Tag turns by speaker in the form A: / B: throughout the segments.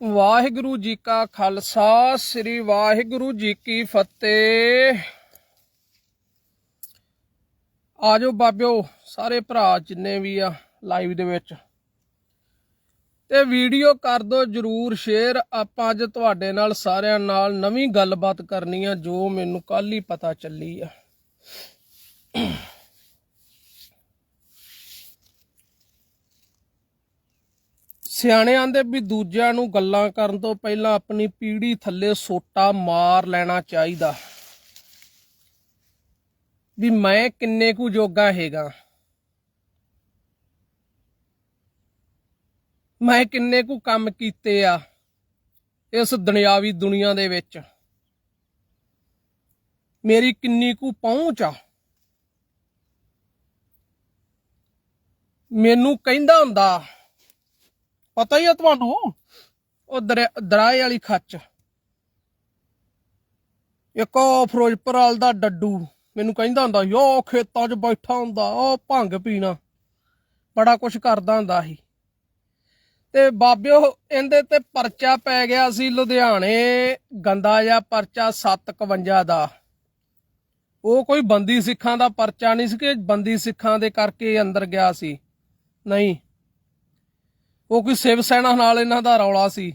A: ਵਾਹਿਗੁਰੂ ਜੀ ਕਾ ਖਾਲਸਾ, ਸ੍ਰੀ ਵਾਹਿਗੁਰੂ ਜੀ ਕੀ ਫਤਿਹ। ਆਜੋ ਬਾਬਿਓ, ਸਾਰੇ ਭਰਾ ਜਿੰਨੇ ਵੀ ਆ ਲਾਈਵ ਦੇ ਵਿੱਚ। ਤੇ ਵੀਡੀਓ ਕਰ ਦਿਓ ਜਰੂਰ ਸ਼ੇਅਰ ਆਪਾਂ ਅੱਜ ਤੁਹਾਡੇ ਨਾਲ ਸਾਰਿਆਂ ਨਾਲ ਨਵੀਂ ਗੱਲਬਾਤ ਕਰਨੀ ਆ, ਜੋ ਮੈਨੂੰ ਕੱਲ ਹੀ ਪਤਾ ਚੱਲੀ ਆ। ਸਿਆਣੇ ਆਂਦੇ ਵੀ ਦੂਜਿਆਂ ਨੂੰ ਗੱਲਾਂ ਕਰਨ ਤੋਂ ਪਹਿਲਾਂ ਆਪਣੀ ਪੀੜੀ ਥੱਲੇ ਸੋਟਾ ਮਾਰ ਲੈਣਾ ਚਾਹੀਦਾ। ਵੀ ਮੈਂ ਕਿੰਨੇ ਕੁ ਜੋਗਾ ਹੈਗਾ। ਮੈਂ ਕਿੰਨੇ ਕੁ ਕੰਮ ਕੀਤੇ ਆ ਇਸ ਦੁਨਿਆਵੀ ਦੁਨੀਆ ਦੇ ਵਿੱਚ। ਮੇਰੀ ਕਿੰਨੀ ਕੁ ਪਹੁੰਚ ਆ। ਮੈਨੂੰ ਕਹਿੰਦਾ ਹੁੰਦਾ ਪਤਾ ਹੀ ਆ ਤੁਹਾਨੂੰ? ਉਹ ਦਰਿਆ- ਦਰਾਏ ਵਾਲੀ ਖੱਚ। ਇੱਕ ਉਹ ਫਿਰੋਜ਼ਪੁਰ ਵਾਲ ਦਾ ਡੱਡੂ। ਮੈਨੂੰ ਕਹਿੰਦਾ ਹੁੰਦਾ ਯੋ ਖੇਤਾਂ 'ਚ ਬੈਠਾ ਹੁੰਦਾ, ਉਹ ਭੰਗ ਪੀਣਾ। ਬੜਾ ਕੁਛ ਕਰਦਾ ਹੁੰਦਾ ਸੀ। ਤੇ ਬਾਬਿਓ ਇਹਦੇ ਤੇ ਪਰਚਾ ਪੈ ਗਿਆ ਸੀ ਲੁਧਿਆਣੇ, ਗੰਦਾ ਜਿਹਾ ਪਰਚਾ 751 ਦਾ। ਉਹ ਕੋਈ ਬੰਦੀ ਸਿੱਖਾਂ ਦਾ ਪਰਚਾ ਨਹੀਂ ਸੀ ਕਿ ਬੰਦੀ ਸਿੱਖਾਂ ਦੇ ਕਰਕੇ ਅੰਦਰ ਗਿਆ ਸੀ। ਨਹੀਂ ਉਹ ਕੋਈ ਸਿਵ ਸੈਨਾ ਨਾਲ ਇਹਨਾਂ ਦਾ ਰੌਲਾ ਸੀ।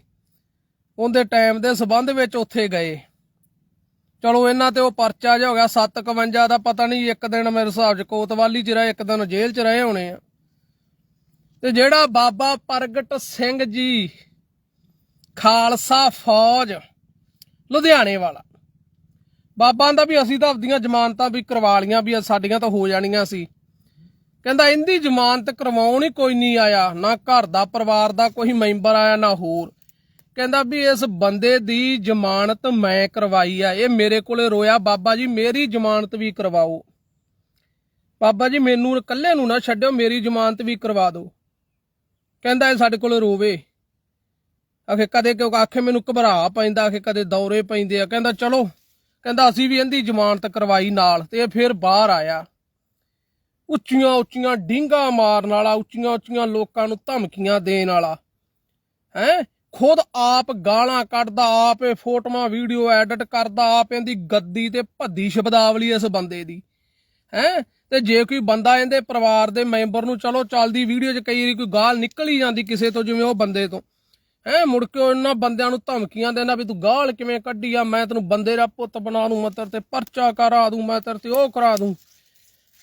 A: ਉਹਦੇ ਟਾਈਮ ਦੇ ਸਬੰਧ ਵਿੱਚ ਉੱਥੇ ਗਏ। ਚਲੋ ਇਹਨਾਂ ਤੇ ਉਹ ਪਰਚਾ ਜਿਹਾ ਹੋ ਗਿਆ 751 ਦਾ ਪਤਾ ਨਹੀਂ, ਇੱਕ ਦਿਨ ਮੇਰੇ ਹਿਸਾਬ 'ਚ ਕੋਤਵਾਲੀ 'ਚ ਰਹੇ, ਇੱਕ ਦਿਨ ਜੇਲ੍ਹ 'ਚ ਰਹੇ ਹੋਣੇ ਆ। ਤੇ ਜਿਹੜਾ ਬਾਬਾ ਪ੍ਰਗਟ ਸਿੰਘ ਜੀ, ਖਾਲਸਾ ਫੌਜ, ਲੁਧਿਆਣੇ ਵਾਲਾ। ਬਾਬਾ ਦਾ ਵੀ ਅਸੀਂ ਤਾਂ ਆਪਦੀਆਂ ਜ਼ਮਾਨਤਾਂ ਵੀ ਕਰਵਾ ਲੀਆਂ ਵੀ ਸਾਡੀਆਂ ਤਾਂ ਹੋ ਜਾਣੀਆਂ ਸੀ। ਕਹਿੰਦਾ ਇਹਦੀ ਜ਼ਮਾਨਤ ਕਰਵਾਉਣ ਹੀ ਕੋਈ ਨਹੀਂ ਆਇਆ, ਨਾ ਘਰ ਦਾ ਪਰਿਵਾਰ ਦਾ ਕੋਈ ਮੈਂਬਰ ਆਇਆ, ਨਾ ਹੋਰ। ਕਹਿੰਦਾ ਵੀ ਇਸ ਬੰਦੇ ਦੀ ਜ਼ਮਾਨਤ ਮੈਂ ਕਰਵਾਈ ਆ, ਇਹ ਮੇਰੇ ਕੋਲੇ ਰੋਇਆ, ਬਾਬਾ ਜੀ, ਮੇਰੀ ਜ਼ਮਾਨਤ ਵੀ ਕਰਵਾਓ। ਬਾਬਾ ਜੀ, ਮੈਨੂੰ ਇਕੱਲੇ ਨੂੰ ਨਾ ਛੱਡਿਓ, ਮੇਰੀ ਜ਼ਮਾਨਤ ਵੀ ਕਰਵਾ ਦਿਓ। ਕਹਿੰਦਾ, ਇਹ ਸਾਡੇ ਕੋਲੇ ਰੋਵੇ। ਆਖੇ, ਕਦੇ ਕਿਉਂ? ਆਖੇ, ਮੈਨੂੰ ਘਬਰਾ ਪੈਂਦਾ। ਆਖੇ, ਕਦੇ ਦੌਰੇ ਪੈਂਦੇ ਆ। ਕਹਿੰਦਾ, ਚਲੋ। ਕਹਿੰਦਾ, ਅਸੀਂ ਵੀ ਇਹਦੀ ਜ਼ਮਾਨਤ ਕਰਵਾਈ ਨਾਲ ਤੇ ਇਹ ਫਿਰ ਬਾਹਰ ਆਇਆ। ਉੱਚੀਆਂ ਉੱਚੀਆਂ ਡਿੰਗਾ ਮਾਰਨ ਵਾਲਾ, ਉੱਚੀਆਂ ਉੱਚੀਆਂ ਲੋਕਾਂ ਨੂੰ ਧਮਕੀਆਂ ਦੇਣ ਵਾਲਾ। ਹੈ? ਖੁਦ ਆਪ ਗਾਲਾਂ ਕੱਢਦਾ, ਆਪ ਇਹ ਫੋਟੋਆਂ, ਵੀਡੀਓ ਐਡਿਟ ਕਰਦਾ, ਆਪ ਇਹਦੀ ਗੱਦੀ ਤੇ ਭੱਦੀ ਸ਼ਬਦਾਵਲੀ ਇਸ ਬੰਦੇ ਦੀ। ਹੈ? ਤੇ ਜੇ ਕੋਈ ਬੰਦਾ ਇਹਦੇ ਪਰਿਵਾਰ ਦੇ ਮੈਂਬਰ ਨੂੰ, ਚਲੋ ਚੱਲਦੀ ਵੀਡੀਓ 'ਚ ਕਈ ਵਾਰੀ ਕੋਈ ਗਾਲ ਨਿਕਲ ਹੀ ਜਾਂਦੀ ਕਿਸੇ ਤੋਂ, ਜਿਵੇਂ ਉਹ ਬੰਦੇ ਤੋਂ। ਹੈ? ਮੁੜ ਕੇ ਉਹਨਾਂ ਬੰਦਿਆਂ ਨੂੰ ਧਮਕੀਆਂ ਦੇਣਾ ਵੀ ਤੂੰ ਗਾਲ ਕਿਵੇਂ ਕੱਢੀ ਆ, ਮੈਂ ਤੈਨੂੰ ਬੰਦੇ ਦਾ ਪੁੱਤ ਬਣਾ ਦੂੰ, ਮੈਂ ਤੇਰੇ ਤੇ ਪਰਚਾ ਕਰਾ ਦੂੰ, ਮੈਂ ਤੇਰੇ ਤੇ ਉਹ ਕਰਾ ਦੂੰ।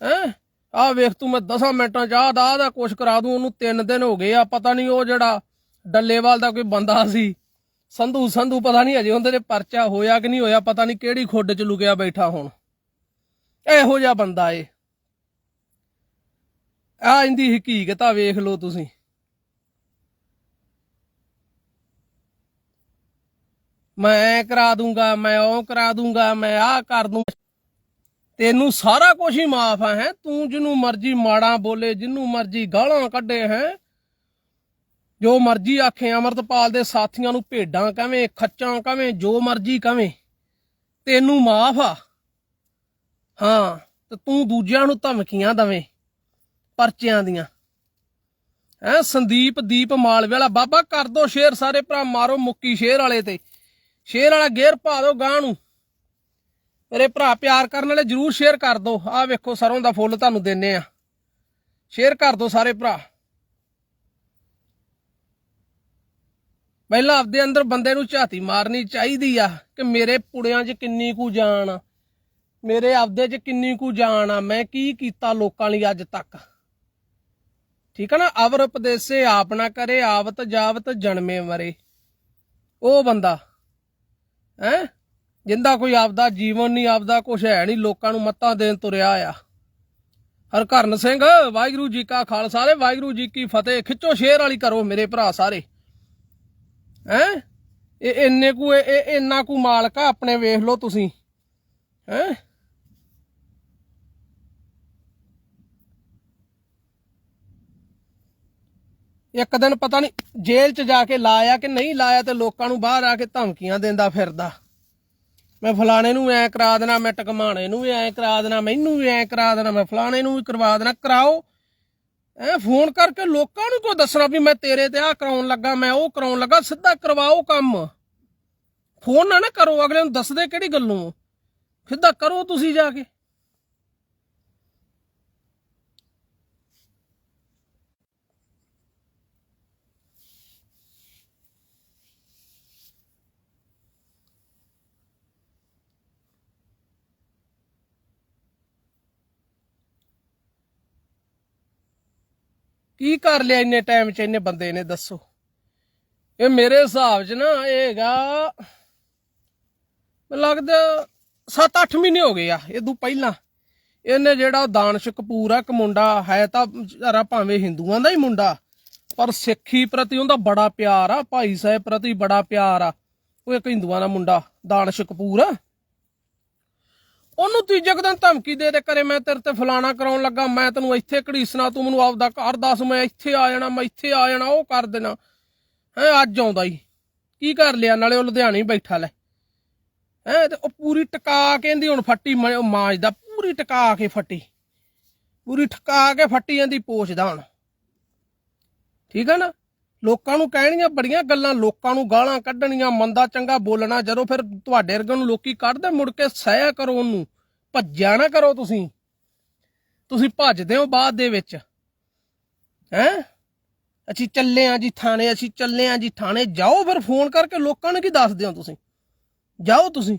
A: ਹੈ? ਆ ਵੇਖ ਤੂੰ ਮੈਂ 10 ਮਿੰਟਾਂ ਚ ਆਹ ਦਾ ਆਹ ਦਾ ਕੁਛ ਕਰਾ ਦੂੰ, ਉਹਨੂੰ 3 ਦਿਨ ਹੋ ਗਏ ਆ, ਪਤਾ ਨਹੀਂ ਉਹ ਜਿਹੜਾ ਡੱਲੇਵਾਲ ਦਾ ਕੋਈ ਬੰਦਾ ਸੀ। ਸੰਧੂ ਸੰਧੂ ਪਤਾ ਨਹੀਂ ਅਜੇ ਉਹਦੇ ਤੇ ਪਰਚਾ ਹੋਇਆ ਕਿ ਨਹੀਂ ਹੋਇਆ, ਪਤਾ ਨਹੀਂ ਕਿਹੜੀ ਖੁੱਡ ਚ ਲੁਕਿਆ ਬੈਠਾ ਹੁਣ। ਇਹੋ ਜਿਹਾ ਬੰਦਾ ਏ। ਆ ਇੰਦੀ ਹਕੀਕਤ ਆ, ਵੇਖ ਲਓ ਤੁਸੀਂ। ਮੈਂ ਐਂ ਕਰਾ ਦੂੰਗਾ, ਮੈਂ ਉਹ ਕਰਾ ਦੂੰਗਾ, ਮੈਂ ਆਹ ਕਰ ਦੂੰਗਾ ਤੈਨੂੰ ਸਾਰਾ ਕੁਝ ਹੀ ਮਾਫ ਆ ਹੈ। ਤੂੰ ਜਿਹਨੂੰ ਮਰਜ਼ੀ ਮਾੜਾ ਬੋਲੇ, ਜਿਹਨੂੰ ਮਰਜ਼ੀ ਗਾਲਾਂ ਕੱਢੇ, ਹੈ। ਜੋ ਮਰਜ਼ੀ ਆਖੇ, ਅਮਰਤਪਾਲ ਦੇ ਸਾਥੀਆਂ ਨੂੰ ਭੇਡਾਂ ਕਵੇਂ, ਖੱਚਾਂ ਕਵੇਂ, ਜੋ ਮਰਜ਼ੀ ਕਵੇਂ, ਤੈਨੂੰ ਮਾਫ ਆ। ਹਾਂ, ਤੇ ਤੂੰ ਦੂਜਿਆਂ ਨੂੰ ਧਮਕੀਆਂ ਦਵੇਂ, ਪਰਚਿਆਂ ਦੀਆਂ। ਹੈ, ਸੰਦੀਪ ਦੀਪ ਮਾਲਵੇ ਵਾਲਾ ਬਾਬਾ ਕਰ ਦੋ ਸ਼ੇਰ ਸਾਰੇ ਭਰਾ, ਮਾਰੋ ਮੁੱਕੀ ਸ਼ੇਰ ਵਾਲੇ ਤੇ। ਸ਼ੇਰ ਵਾਲਾ ਗੇਰ ਪਾ ਦੋ ਗਾਂ ਨੂੰ। ਮੇਰੇ ਭਰਾ ਪਿਆਰ ਕਰਨ ਵਾਲੇ ਜਰੂਰ ਸ਼ੇਅਰ ਕਰ ਦਿਓ ਆਹ ਵੇਖੋ, ਸਰੋਂ ਦਾ ਫੁੱਲ ਤੁਹਾਨੂੰ ਦਿੰਨੇ ਆ। ਸ਼ੇਅਰ ਕਰ ਦਿਓ ਸਾਰੇ ਭਰਾ। ਪਹਿਲਾਂ ਆਪਦੇ ਅੰਦਰ ਬੰਦੇ ਨੂੰ ਝਾਤੀ ਮਾਰਨੀ ਚਾਹੀਦੀ ਆ ਕਿ ਮੇਰੇ ਪੁੜਿਆਂ 'ਚ ਕਿੰਨੀ ਕੁ ਜਾਣ ਆ। ਮੇਰੇ ਆਪਦੇ 'ਚ ਕਿੰਨੀ ਕੁ ਜਾਣ ਆ। ਮੈਂ ਕੀ ਕੀਤਾ ਲੋਕਾਂ ਲਈ ਅੱਜ ਤੱਕ? ਠੀਕ ਆ ਨਾ? ਅਵਰ ਉਪਦੇਸੇ ਆਪ ਨਾ ਕਰੇ, ਆਵਤ ਜਾਵਤ ਜਨਮੇ ਮਰੇ। ਉਹ ਬੰਦਾ, ਹੈ? ਜਿੰਦਾ ਕੋਈ ਆਪਦਾ ਜੀਵਨ ਨਹੀਂ, ਆਪਦਾ ਕੁਝ ਹੈ ਨਹੀਂ, ਲੋਕਾਂ ਨੂੰ ਮੱਤਾਂ ਦੇਣ ਤੁਰਿਆ ਆ। ਹਰਕਰਨ ਸਿੰਘ, ਵਾਹਿਗੁਰੂ ਜੀ ਕਾ ਖਾਲਸਾ ਤੇ ਵਾਹਿਗੁਰੂ ਜੀ ਕੀ ਫਤਿਹ। ਖਿੱਚੋ ਸ਼ੇਰ ਵਾਲੀ ਕਰੋ ਮੇਰੇ ਭਰਾ ਸਾਰੇ। ਹੈ? ਇਹ ਇੰਨੇ ਕੁ ਇਹ ਇੰਨਾ ਕੁ ਮਾਲਕ ਆ, ਆਪਣੇ ਵੇਖ ਲਓ ਤੁਸੀਂ। ਹੈ? ਇੱਕ ਦਿਨ ਪਤਾ ਨਹੀਂ ਜੇਲ੍ਹ 'ਚ ਜਾ ਕੇ ਲਾਇਆ ਕਿ ਨਹੀਂ ਲਾਇਆ ਤੇ ਲੋਕਾਂ ਨੂੰ ਬਾਹਰ ਆ ਕੇ ਧਮਕੀਆਂ ਦਿੰਦਾ ਫਿਰਦਾ। ਮੈਂ ਫਲਾਣੇ ਨੂੰ ਐ ਕਰਾ ਦੇਣਾ, ਮੈਂ ਟਕਮਾਣੇ ਨੂੰ ਵੀ ਐ ਕਰਾ ਦੇਣਾ, ਮੈਨੂੰ ਵੀ ਐ ਕਰਾ ਦੇਣਾ, ਮੈਂ ਫਲਾਣੇ ਨੂੰ ਵੀ ਕਰਵਾ ਦੇਣਾ, ਕਰਾਓ। ਐ ਫੋਨ ਕਰਕੇ ਲੋਕਾਂ ਨੂੰ ਕਿਉਂ ਦੱਸਣਾ ਵੀ ਮੈਂ ਤੇਰੇ ਤੇ ਆ ਕਰਾਉਣ ਲੱਗਾ, ਮੈਂ ਉਹ ਕਰਾਉਣ ਲੱਗਾ, ਸਿੱਧਾ ਕਰਵਾਓ ਕੰਮ। ਫੋਨ ਨਾ ਨਾ ਕਰੋ, ਅਗਲੇ ਨੂੰ ਦੱਸਦੇ ਕਿਹੜੀ ਗੱਲੋਂ। ਸਿੱਧਾ ਕਰੋ ਤੁਸੀਂ ਜਾ ਕੇ। ਕੀ ਕਰ ਲਿਆ ਇੰਨੇ ਟਾਈਮ 'ਚ? ਇੰਨੇ ਬੰਦੇ ਨੇ, ਦੱਸੋ। ਇਹ ਮੇਰੇ ਹਿਸਾਬ 'ਚ ਨਾ ਇਹ ਹੈਗਾ, ਮੈਨੂੰ ਲੱਗਦਾ 7-8 ਮਹੀਨੇ ਹੋ ਗਏ ਆ, ਇਹ ਤੋਂ ਪਹਿਲਾਂ। ਇਹਨੇ ਜਿਹੜਾ ਦਾਨਸ਼ ਕਪੂਰ ਆ, ਇੱਕ ਮੁੰਡਾ ਹੈ ਤਾਂ ਵਿਚਾਰਾ ਭਾਵੇਂ ਹਿੰਦੂਆਂ ਦਾ ਹੀ ਮੁੰਡਾ, ਪਰ ਸਿੱਖੀ ਪ੍ਰਤੀ ਉਹਦਾ ਬੜਾ ਪਿਆਰ ਆ, ਭਾਈ ਸਾਹਿਬ ਪ੍ਰਤੀ ਬੜਾ ਪਿਆਰ ਆ। ਉਹ ਇੱਕ ਹਿੰਦੂਆਂ ਦਾ ਮੁੰਡਾ, ਦਾਨਸ਼ ਕਪੂਰ। ਆ ਉਹਨੂੰ ਤੀਜੇ ਕੁ ਦਿਨ ਧਮਕੀ ਦੇ ਦੇ ਕਰੇ ਮੈਂ ਤੇਰੇ ਤੇ ਫਲਾਣਾ ਕਰਾਉਣ ਲੱਗਾ, ਮੈਂ ਤੈਨੂੰ ਇੱਥੇ ਘੜੀਸਣਾ ਤੂੰ ਮੈਨੂੰ ਆਪਦਾ ਘਰ ਦੱਸ, ਮੈਂ ਇੱਥੇ ਆ ਜਾਣਾ, ਮੈਂ ਇੱਥੇ ਆ ਜਾਣਾ, ਉਹ ਕਰ ਦੇਣਾ। ਹੈ, ਅੱਜ ਆਉਂਦਾ ਹੀ ਕੀ ਕਰ ਲਿਆ? ਨਾਲੇ ਉਹ ਲੁਧਿਆਣੇ ਬੈਠਾ ਲੈ। ਹੈ, ਤੇ ਉਹ ਪੂਰੀ ਟਕਾ ਕੇ ਇਹਦੀ ਹੁਣ ਫੱਟੀ ਮ- ਮਾਂਜਦਾ ਪੂਰੀ ਟਕਾ ਕੇ ਫੱਟੀ। ਪੂਰੀ ਟਕਾ ਕੇ ਫੱਟੀ ਜਾਂਦੀ, ਪੋਛਦਾ ਹੁਣ। ਠੀਕ ਆ ਨਾ? ਲੋਕਾਂ ਨੂੰ ਕਹਿਣੀਆਂ ਬੜੀਆਂ ਗੱਲਾਂ, ਲੋਕਾਂ ਨੂੰ ਗਾਲਾਂ ਕੱਢਣੀਆਂ, ਮੰਦਾ ਚੰਗਾ ਬੋਲਣਾ, ਜਦੋਂ ਫਿਰ ਤੁਹਾਡੇ ਵਰਗੇ ਨੂੰ ਲੋਕੀ ਕੱਢਦੇ, ਮੁੜ ਕੇ ਸਹਿਆ ਕਰੋ ਉਹਨੂੰ, ਭੱਜਿਆ ਨਾ ਕਰੋ ਤੁਸੀਂ। ਤੁਸੀਂ ਭੱਜਦੇ ਹੋ ਬਾਅਦ ਦੇ ਵਿੱਚ। ਹੈ? ਅਸੀਂ ਚੱਲੇ ਆਂ ਜੀ ਥਾਣੇ, ਅਸੀਂ ਚੱਲੇ ਆਂ ਜੀ ਥਾਣੇ, ਜਾਓ ਫਿਰ ਫੋਨ ਕਰਕੇ ਲੋਕਾਂ ਨੂੰ ਕੀ ਦੱਸਦੇ ਹੋ ਤੁਸੀਂ? ਜਾਓ ਤੁਸੀਂ।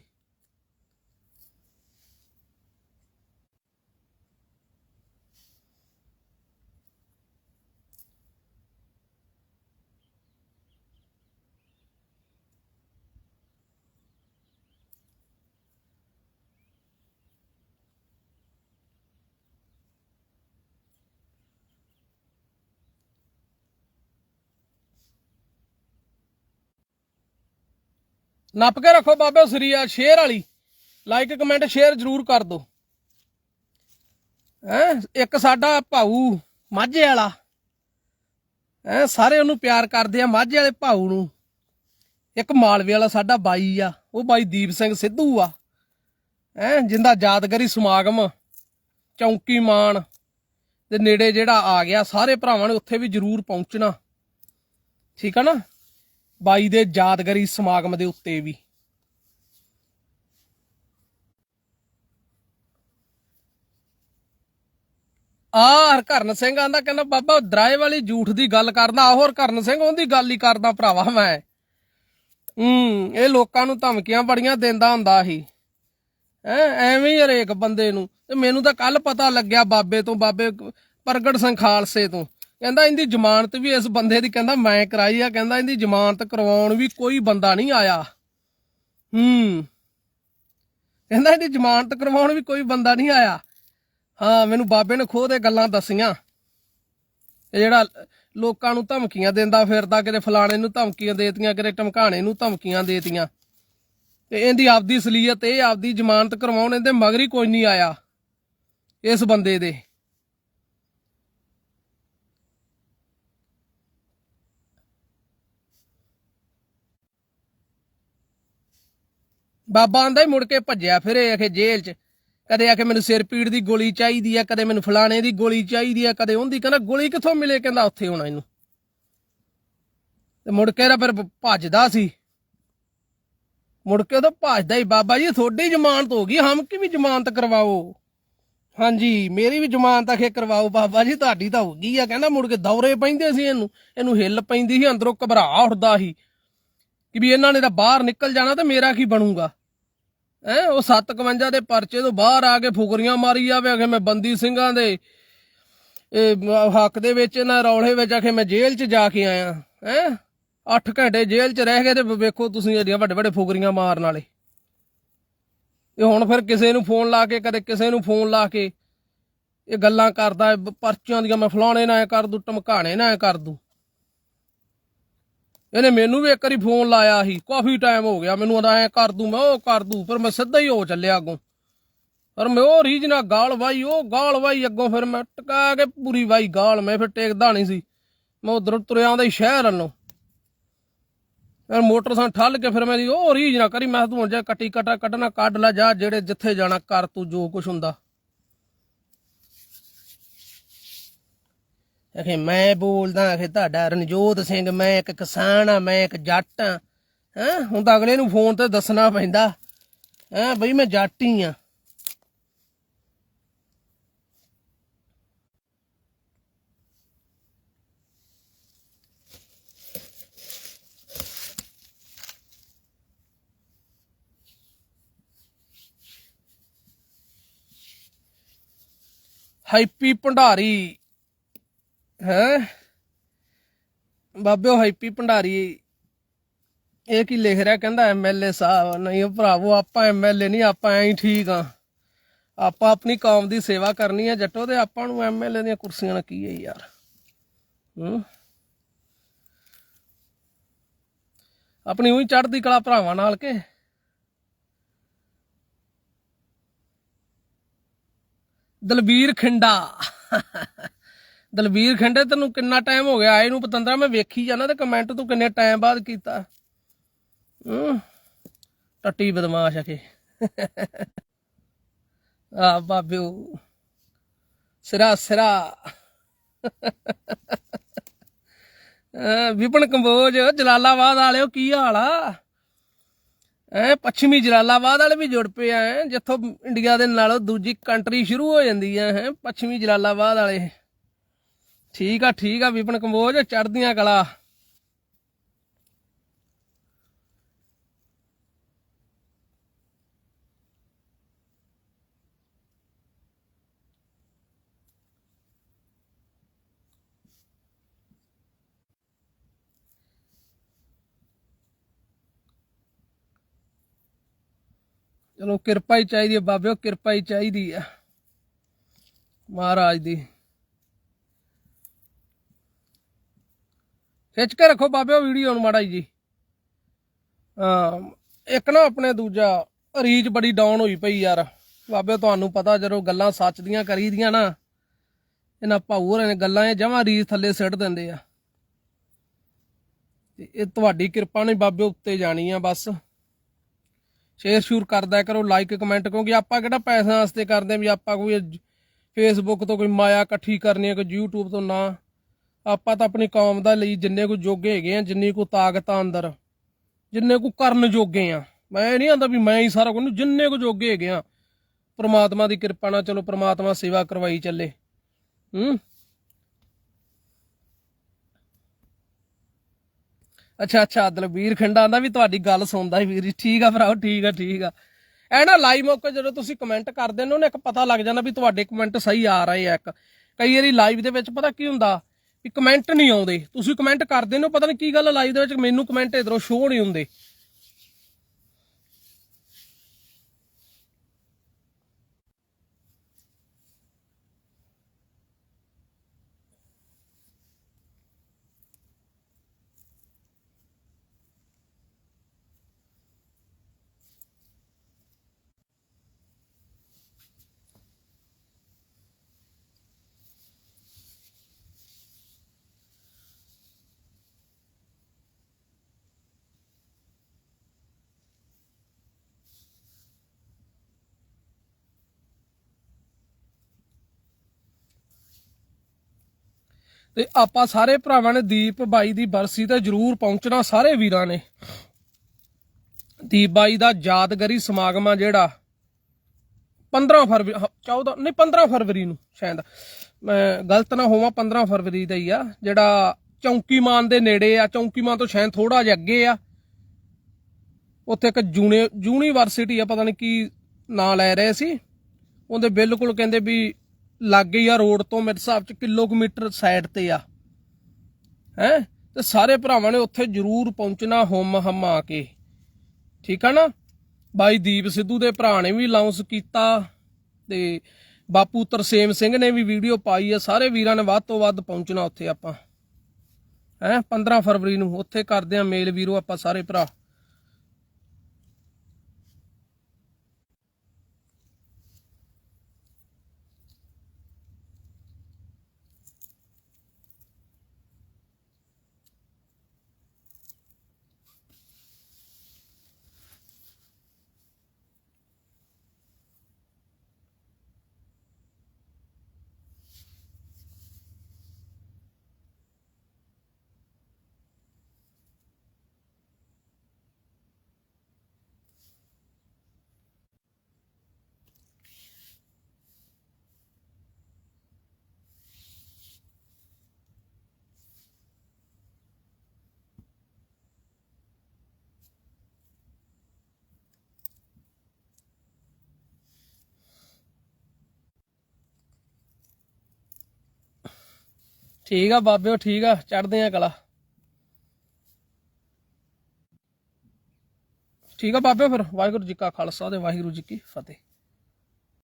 A: ਨੱਪ ਕੇ ਰੱਖੋ ਬਾਬੇ ਸਰੀਆ ਸ਼ੇਅਰ ਵਾਲੀ। ਲਾਈਕ ਕਮੈਂਟ ਸ਼ੇਅਰ ਜਰੂਰ ਕਰ ਦਿਓ। ਹੈ, ਇੱਕ ਸਾਡਾ ਭਾਊ ਮਾਝੇ ਵਾਲਾ। ਹੈ, ਸਾਰੇ ਉਹਨੂੰ ਪਿਆਰ ਕਰਦੇ ਆ, ਮਾਝੇ ਵਾਲੇ ਭਾਊ ਨੂੰ। ਇੱਕ ਮਾਲਵੇ ਵਾਲਾ ਸਾਡਾ ਬਾਈ ਆ, ਉਹ ਬਾਈ ਦੀਪ ਸਿੰਘ ਸਿੱਧੂ ਆ। ਹੈ, ਜਿੰਦਾ ਯਾਦਗਾਰੀ ਸਮਾਗਮ, ਚੌਂਕੀ ਮਾਨ ਦੇ ਨੇੜੇ ਜਿਹੜਾ ਆ ਗਿਆ, ਸਾਰੇ ਭਰਾਵਾਂ ਨੇ ਉੱਥੇ ਵੀ ਜਰੂਰ ਪਹੁੰਚਣਾ। ਠੀਕ ਆ ਨਾ? ਬਾਈ ਦੇ ਯਾਦਗਾਰੀ ਸਮਾਗਮ ਦੇ ਉੱਤੇ ਵੀ। ਆ ਹਰਕਰਨ ਸਿੰਘ ਆਂਦਾ ਕਹਿੰਦਾ, ਬਾਬਾ ਦਰਾਏ ਵਾਲੀ ਝੂਠ ਦੀ ਗੱਲ ਕਰਦਾ, ਆਹੋ ਹਰਕਰਨ ਸਿੰਘ ਉਹਦੀ ਗੱਲ ਹੀ ਕਰਦਾ ਭਰਾਵਾ ਮੈਂ। ਹੂੰ, ਇਹ ਲੋਕਾਂ ਨੂੰ ਧਮਕੀਆਂ ਬੜੀਆਂ ਦਿੰਦਾ ਹੁੰਦਾ ਸੀ। ਹੈ, ਐਵੇਂ ਹੀ ਹਰੇਕ ਬੰਦੇ ਨੂੰ। ਤੇ ਮੈਨੂੰ ਤਾਂ ਕੱਲ ਪਤਾ ਲੱਗਿਆ ਬਾਬੇ ਤੋਂ, ਬਾਬੇ ਪ੍ਰਗਟ ਸਿੰਘ ਖਾਲਸੇ ਤੋਂ। ਕਹਿੰਦਾ ਇਹਦੀ ਜ਼ਮਾਨਤ ਵੀ ਇਸ ਬੰਦੇ ਦੀ, ਕਹਿੰਦਾ ਮੈਂ ਕਰਾਈ ਆ, ਕਹਿੰਦਾ ਇਹਦੀ ਜ਼ਮਾਨਤ ਕਰਵਾਉਣ ਵੀ ਕੋਈ ਬੰਦਾ ਨਹੀਂ ਆਇਆ। ਹੂੰ। ਕਹਿੰਦਾ ਇਹਦੀ ਜ਼ਮਾਨਤ ਕਰਵਾਉਣ ਵੀ ਕੋਈ ਬੰਦਾ ਨਹੀਂ ਆਇਆ। ਹਾਂ, ਮੈਨੂੰ ਬਾਬੇ ਨੇ ਖੋਹ ਇਹ ਗੱਲਾਂ ਦੱਸੀਆਂ। ਇਹ ਜਿਹੜਾ ਲੋਕਾਂ ਨੂੰ ਧਮਕੀਆਂ ਦਿੰਦਾ ਫਿਰਦਾ, ਕਿਤੇ ਫਲਾਣੇ ਨੂੰ ਧਮਕੀਆਂ ਦੇਤੀਆਂ, ਕਿਤੇ ਟਮਕਾਣੇ ਨੂੰ ਧਮਕੀਆਂ ਦੇਤੀਆਂ। ਤੇ ਇਹਦੀ ਆਪਦੀ ਸਲੀਅਤ, ਇਹ ਆਪਦੀ ਜ਼ਮਾਨਤ ਕਰਵਾਉਣ ਇਹਦੇ ਮਗਰ ਹੀ ਕੋਈ ਨਹੀਂ ਆਇਆ, ਇਸ ਬੰਦੇ ਦੇ। ਬਾਬਾ ਆਂਦਾ ਹੀ ਮੁੜ ਕੇ ਭੱਜਿਆ ਫਿਰੇ ਆਖੇ ਜੇਲ੍ਹ 'ਚ। ਕਦੇ ਆਖੇ ਮੈਨੂੰ ਸਿਰ ਪੀੜ ਦੀ ਗੋਲੀ ਚਾਹੀਦੀ ਆ, ਕਦੇ ਮੈਨੂੰ ਫਲਾਣੇ ਦੀ ਗੋਲੀ ਚਾਹੀਦੀ ਆ, ਕਦੇ ਉਹਦੀ, ਕਹਿੰਦਾ ਗੋਲੀ ਕਿੱਥੋਂ ਮਿਲੇ, ਕਹਿੰਦਾ ਉੱਥੇ ਹੋਣਾ ਇਹਨੂੰ। ਤੇ ਮੁੜ ਕੇ ਇਹਦਾ ਫਿਰ ਭੱਜਦਾ ਸੀ। ਮੁੜ ਕੇ ਉਹ ਭੱਜਦਾ ਹੀ, ਬਾਬਾ ਜੀ, ਤੁਹਾਡੀ ਜ਼ਮਾਨਤ ਹੋ ਗਈ, ਹਮ ਕੀ ਵੀ ਜ਼ਮਾਨਤ ਕਰਵਾਓ? ਹਾਂਜੀ, ਮੇਰੀ ਵੀ ਜ਼ਮਾਨਤ ਆਖੇ ਕਰਵਾਓ, ਬਾਬਾ ਜੀ, ਤੁਹਾਡੀ ਤਾਂ ਹੋ ਗਈ ਆ, ਕਹਿੰਦਾ ਮੁੜ ਕੇ ਦੌਰੇ ਪੈਂਦੇ ਸੀ ਇਹਨੂੰ ਇਹਨੂੰ ਹਿੱਲ ਪੈਂਦੀ ਸੀ, ਅੰਦਰੋਂ ਘਬਰਾ ਉੱਠਦਾ ਸੀ। ਕਿ ਵੀ ਇਹਨਾਂ ਨੇ ਤਾਂ ਬਾਹਰ ਨਿਕਲ ਜਾਣਾ ਤੇ ਮੇਰਾ ਕੀ ਬਣੂਗਾ? ਹੈ ਉਹ 751 ਦੇ ਪਰਚੇ ਤੋਂ ਬਾਹਰ ਆ ਕੇ ਫੁਕਰੀਆਂ ਮਾਰੀ ਜਾਵੇ ਆਖੇ ਮੈਂ ਬੰਦੀ ਸਿੰਘਾਂ ਦੇ। ਇਹ ਹੱਕ ਦੇ ਵਿੱਚ ਨਾ ਰੌਲੇ ਵਿੱਚ ਆਖੇ ਮੈਂ ਜੇਲ੍ਹ 'ਚ ਜਾ ਕੇ ਆਇਆ ਹੈ? 8 ਘੰਟੇ ਜੇਲ੍ਹ 'ਚ ਰਹਿ ਗਏ ਤੇ ਵੇਖੋ ਤੁਸੀਂ ਜਿਹੜੀਆਂ ਵੱਡੇ ਵੱਡੇ ਫੁਕਰੀਆਂ ਮਾਰਨ ਵਾਲੇ। ਇਹ ਹੁਣ ਫਿਰ ਕਿਸੇ ਨੂੰ ਫੋਨ ਲਾ ਕੇ ਕਦੇ ਕਿਸੇ ਨੂੰ ਫੋਨ ਲਾ ਕੇ ਇਹ ਗੱਲਾਂ ਕਰਦਾ ਹੈ, ਪਰਚੀਆਂ ਦੀਆਂ ਮੈਂ ਫਲਾਣੇ ਨਾ ਐ ਕਰ ਦੂ ਟਮਕਾਣੇ ਨਾ ਐ ਕਰ ਦੂ। ਇਹਨੇ ਮੈਨੂੰ ਵੀ ਇੱਕ ਵਾਰੀ ਫੋਨ ਲਾਇਆ ਸੀ, ਕਾਫੀ ਟਾਈਮ ਹੋ ਗਿਆ, ਮੈਨੂੰ ਆਦਾ ਐ ਕਰ ਦੂ, ਮੈਂ ਉਹ ਕਰ ਦੂ ਪਰ ਮੈਂ ਸਿੱਧਾ ਹੀ ਹੋ ਚੱਲਿਆ ਅੱਗੋਂ। ਪਰ ਮੈਂ ਉਹ ਰੀਜ ਨਾਲ ਗਾਲ ਵਾਈ, ਉਹ ਗਾਲ ਵਾਈ ਅੱਗੋਂ, ਫਿਰ ਮੈਂ ਟਕਾ ਕੇ ਪੂਰੀ ਵਾਈ ਗਾਲ, ਮੈਂ ਫਿਰ ਟੇਕਦਾ ਨਹੀਂ ਸੀ। ਮੈਂ ਉਧਰ ਤੁਰਿਆ ਆਉਂਦਾ ਹੀ ਸ਼ਹਿਰ ਵੱਲੋਂ। ਫਿਰ ਮੋਟਰਸਾਈਕਲ ਠੱਲ ਕੇ ਫਿਰ ਮੈਂ ਉਹ ਰੀਜ ਨਾ ਕਰੀ, ਮੈਂ ਤੂੰ ਹੁਣ ਜਾ ਕੱਟੀ ਕਟਾ ਕੱਢਣਾ, ਕੱਢ ਲੈ ਜਾ, ਜਿਹੜੇ ਜਿੱਥੇ ਜਾਣਾ, ਕਰ ਤੂੰ ਜੋ ਕੁਛ ਹੁੰਦਾ। ਆਖੇ, ਮੈਂ ਬੋਲਦਾ ਆਖੇ, ਤੁਹਾਡਾ ਰਣਜੋਤ ਸਿੰਘ, ਮੈਂ ਇੱਕ ਕਿਸਾਨ ਆ, ਮੈਂ ਇੱਕ ਜੱਟ ਆ। ਹੈ? ਹੁਣ ਤਾਂ ਅਗਲੇ ਨੂੰ ਫੋਨ ਤੇ ਦੱਸਣਾ ਪੈਂਦਾ। ਹੈ? ਬਈ ਮੈਂ ਜੱਟ ਹੀ ਆ। ਹੈਪੀ ਭੰਡਾਰੀ ਹੈ? ਬਾਬਿਓ ਹੈਪੀ ਭੰਡਾਰੀ, ਇਹ ਕੀ ਲਿਖ ਰਿਹਾ ਕਹਿੰਦਾ ਐਮਐਲਏ ਸਾਹਿਬ, ਨਹੀਂ ਭਰਾਵੋ, ਆਪਾਂ ਐਮਐਲਏ ਨਹੀਂ, ਆਪਾਂ ਐਂ ਹੀ ਠੀਕ ਆ ਆਪਾਂ ਆਪਣੀ ਕੌਮ ਦੀ ਸੇਵਾ ਕਰਨੀ ਹੈ, ਜੱਟੋ, ਤੇ ਆਪਾਂ ਨੂੰ ਐਮਐਲਏ ਦੀਆਂ ਕੁਰਸੀਆਂ ਨਾਲ ਕੀ ਹੈ ਯਾਰ? ਹੂੰ? ਆਪਣੀ ਉਹੀ ਚੜ੍ਹਦੀ ਕਲਾ ਭਰਾਵਾਂ ਨਾਲ ਕੇ। ਦਲਬੀਰ ਖਿੰਡਾ। ਦਲਵੀਰ ਖਿੰਡੇ, ਤੈਨੂੰ ਕਿੰਨਾ ਟਾਈਮ ਹੋ ਗਿਆ? ਆਏ ਨੂੰ ਪਤੰਦਰਾ, ਮੈਂ ਵੇਖੀ ਜਾਣਾ ਤੇ ਕਮੈਂਟ ਤੂੰ ਕਿੰਨੇ ਟਾਈਮ ਬਾਅਦ ਕੀਤਾ। ਟੱਟੀ ਬਦਮਾਸ਼ ਆ ਕੇ। ਆ ਬਾਬਿਓ ਸਿਰਾ ਸਿਰਾ। ਵਿਪਨ ਕੰਬੋਜ, ਜਲਾਲਾਬਾਦ ਵਾਲਿਓ, ਕੀ ਹਾਲ ਆ? ਐ, ਪੱਛਮੀ ਜਲਾਲਾਬਾਦ ਵਾਲੇ ਵੀ ਜੁੜ ਪਏ ਆ ਜਿੱਥੋਂ ਇੰਡੀਆ ਦੇ ਨਾਲੋਂ ਦੂਜੀ ਕੰਟਰੀ ਸ਼ੁਰੂ ਹੋ ਜਾਂਦੀ ਆ ਹੈ ਪੱਛਮੀ ਜਲਾਲਾਬਾਦ ਵਾਲੇ। ਠੀਕ ਆ ਠੀਕ ਆ ਵਿਪਨ ਕੰਬੋਜ ਚੜਦੀਆਂ ਕਲਾ। ਚਲੋ ਕਿਰਪਾ ਹੀ ਚਾਹੀਦੀ ਹੈ ਬਾਬਿਓ, ਕਿਰਪਾ ਹੀ ਚਾਹੀਦੀ ਆ। ਮਹਾਰਾਜ ਦੀ। ਖਿੱਚ ਕੇ ਰੱਖੋ ਬਾਬਿਓ ਵੀਡੀਓ ਨੂੰ ਮਾੜਾ ਜੀ। ਹਾਂ ਇੱਕ ਨਾ ਆਪਣੇ ਦੂਜਾ ਰੀਚ ਬੜੀ ਡਾਊਨ ਹੋਈ ਪਈ ਯਾਰ। ਬਾਬਿਓ ਤੁਹਾਨੂੰ ਪਤਾ ਜਦੋਂ ਗੱਲਾਂ ਸੱਚ ਦੀਆਂ ਕਰੀਦੀਆਂ ਨਾ, ਇਹਨਾਂ ਭਾਊਰਾਂ ਨੇ ਗੱਲਾਂ ਇਹ ਜਮਾਂ ਰੀਚ ਥੱਲੇ ਸਿੱਟ ਦਿੰਦੇ ਆ। ਤੇ ਇਹ ਤੁਹਾਡੀ ਕਿਰਪਾ ਨੇ ਹੀ ਬਾਬਿਓ ਉੱਤੇ ਜਾਣੀ ਆ ਬਸ। ਸ਼ੇਅਰ ਸ਼ੂਰ ਕਰਦਾ ਕਰੋ ਲਾਈਕ ਕਮੈਂਟ ਕਿਉਂਕਿ ਆਪਾਂ ਕਿਹੜਾ ਪੈਸਿਆਂ ਵਾਸਤੇ ਕਰਦੇ ਵੀ ਆਪਾਂ ਕੋਈ ਫੇਸਬੁੱਕ ਤੋਂ ਕੋਈ ਮਾਇਆ ਇਕੱਠੀ ਕਰਨੀ ਹੈ ਕੋਈ YouTube ਤੋਂ ਨਾ। ਆਪਾਂ ਤਾਂ ਆਪਣੀ ਕੌਮ ਦਾ ਲਈ ਜਿੰਨੇ ਕੋ ਜੋਗੇ ਹੈਗੇ ਆ, ਜਿੰਨੀ ਕੋ ਤਾਕਤ ਆ ਅੰਦਰ, ਜਿੰਨੇ ਕੋ ਕਰਨ ਜੋਗੇ ਆ। ਮੈਂ ਨਹੀਂ ਆਂਦਾ ਵੀ ਮੈਂ ਹੀ ਸਾਰਾ ਕੁਝ ਜਿੰਨੇ ਕੋ ਜੋਗੇ ਹੈਗੇ ਆ, ਪ੍ਰਮਾਤਮਾ ਦੀ ਕਿਰਪਾ ਨਾਲ ਚਲੋ ਪ੍ਰਮਾਤਮਾ ਸੇਵਾ ਕਰਵਾਈ ਚੱਲੇ। ਹੂੰ? ਅੱਛਾ ਅੱਛਾ, ਦਲਬੀਰ ਖੰਡਾ ਆਂਦਾ ਵੀ ਤੁਹਾਡੀ ਗੱਲ ਸੁਣਦਾ ਹੀ ਵੀਰ ਜੀ। ਠੀਕ ਆ ਭਰਾਓ, ਠੀਕ ਆ ਠੀਕ ਆ। ਐ ਨਾ ਲਾਈਵ ਮੌਕੇ ਜਦੋਂ ਤੁਸੀਂ ਕਮੈਂਟ ਕਰਦੇ ਨੇ ਉਹਨੇ ਇੱਕ ਪਤਾ ਲੱਗ ਜਾਂਦਾ ਵੀ ਤੁਹਾਡੇ ਕਮੈਂਟ ਸਹੀ ਆ ਰਹੇ ਆ ਇੱਕ। ਕਈ ਵਾਰੀ ਲਾਈਵ ਦੇ ਵਿੱਚ ਪਤਾ ਕੀ ਹੁੰਦਾ? ਵੀ ਕਮੈਂਟ ਨਹੀਂ ਆਉਂਦੇ। ਤੁਸੀਂ ਕਮੈਂਟ ਕਰਦੇ ਨੇ ਪਤਾ ਨਹੀਂ ਕੀ ਗੱਲ ਲਾਈਵ ਦੇ ਵਿੱਚ ਮੈਨੂੰ ਕਮੈਂਟ ਇਧਰੋਂ ਸ਼ੋਅ ਨਹੀਂ ਹੁੰਦੇ। ਤੇ ਆਪਾਂ ਸਾਰੇ ਭਰਾਵਾਂ ਨੇ ਦੀਪ ਬਾਈ ਦੀ ਬਰਸੀ ਤੇ ਜਰੂਰ ਪਹੁੰਚਣਾ, ਸਾਰੇ ਵੀਰਾਂ ਨੇ। ਦੀਪ ਬਾਈ ਦਾ ਯਾਦਗਾਰੀ ਸਮਾਗਮ ਆ ਜਿਹੜਾ 15 ਫਰਵਰੀ, ਹ- 14 ਨਹੀਂ 15 ਫਰਵਰੀ ਨੂੰ, ਸ਼ਾਇਦ। ਮੈਂ ਗਲਤ ਨਾ ਹੋਵਾਂ 15 ਫਰਵਰੀ ਦਾ ਹੀ ਆ, ਜਿਹੜਾ ਚੌਂਕੀਮਾਨ ਦੇ ਨੇੜੇ ਆ। ਚੌਂਕੀਮਾਨ ਤੋਂ ਸ਼ਾਇਦ ਥੋੜਾ ਜਿਹਾ ਅੱਗੇ ਆ। ਉੱਥੇ ਇੱਕ ਜੂਨੇ ਯੂਨੀਵਰਸਿਟੀ ਆ, ਪਤਾ ਨਹੀਂ ਕੀ ਨਾਂ ਲੈ ਰਹੇ ਸੀ। ਉਹਦੇ ਬਿਲਕੁਲ ਕਹਿੰਦੇ ਵੀ ਲਾਗੇ ਆ ਰੋਡ ਤੋਂ ਮੇਰੇ ਹਿਸਾਬ ਚ ਕਿਲੋਮੀਟਰ ਸਾਈਡ ਤੇ ਆ। ਹੈ? ਤੇ ਸਾਰੇ ਭਰਾਵਾਂ ਨੇ ਉੱਥੇ ਜ਼ਰੂਰ ਪਹੁੰਚਣਾ ਹਮ ਹਮਾ ਕੇ। ਠੀਕ ਆ ਨਾ? ਬਾਈ ਦੀਪ ਸਿੱਧੂ ਦੇ ਭਰਾ ਨੇ ਵੀ ਅਨਾਉਂਸ ਕੀਤਾ ਤੇ ਬਾਪੂ ਤਰਸੇਮ ਸਿੰਘ ਨੇ ਵੀ ਵੀਡੀਓ ਪਾਈ ਆ। ਸਾਰੇ ਵੀਰਾਂ ਨੇ ਵੱਧ ਤੋਂ ਵੱਧ ਪਹੁੰਚਣਾ ਉੱਥੇ ਆਪਾਂ। ਹੈ? 15 ਫਰਵਰੀ ਨੂੰ ਉੱਥੇ ਕਰਦੇ ਆ ਮੇਲ ਵੀਰੋ ਆਪਾਂ ਸਾਰੇ ਭਰਾ। ਠੀਕ ਆ ਬਾਬਿਓ ਠੀਕ ਆ, ਚੜਦੇ ਆ ਕਲਾ। ਠੀਕ ਆ ਬਾਬਿਓ ਫਿਰ ਵਾਹਿਗੁਰੂ ਜੀ ਕਾ ਖਾਲਸਾ ਤੇ ਵਾਹਿਗੁਰੂ ਜੀ ਕੀ ਫਤਿਹ।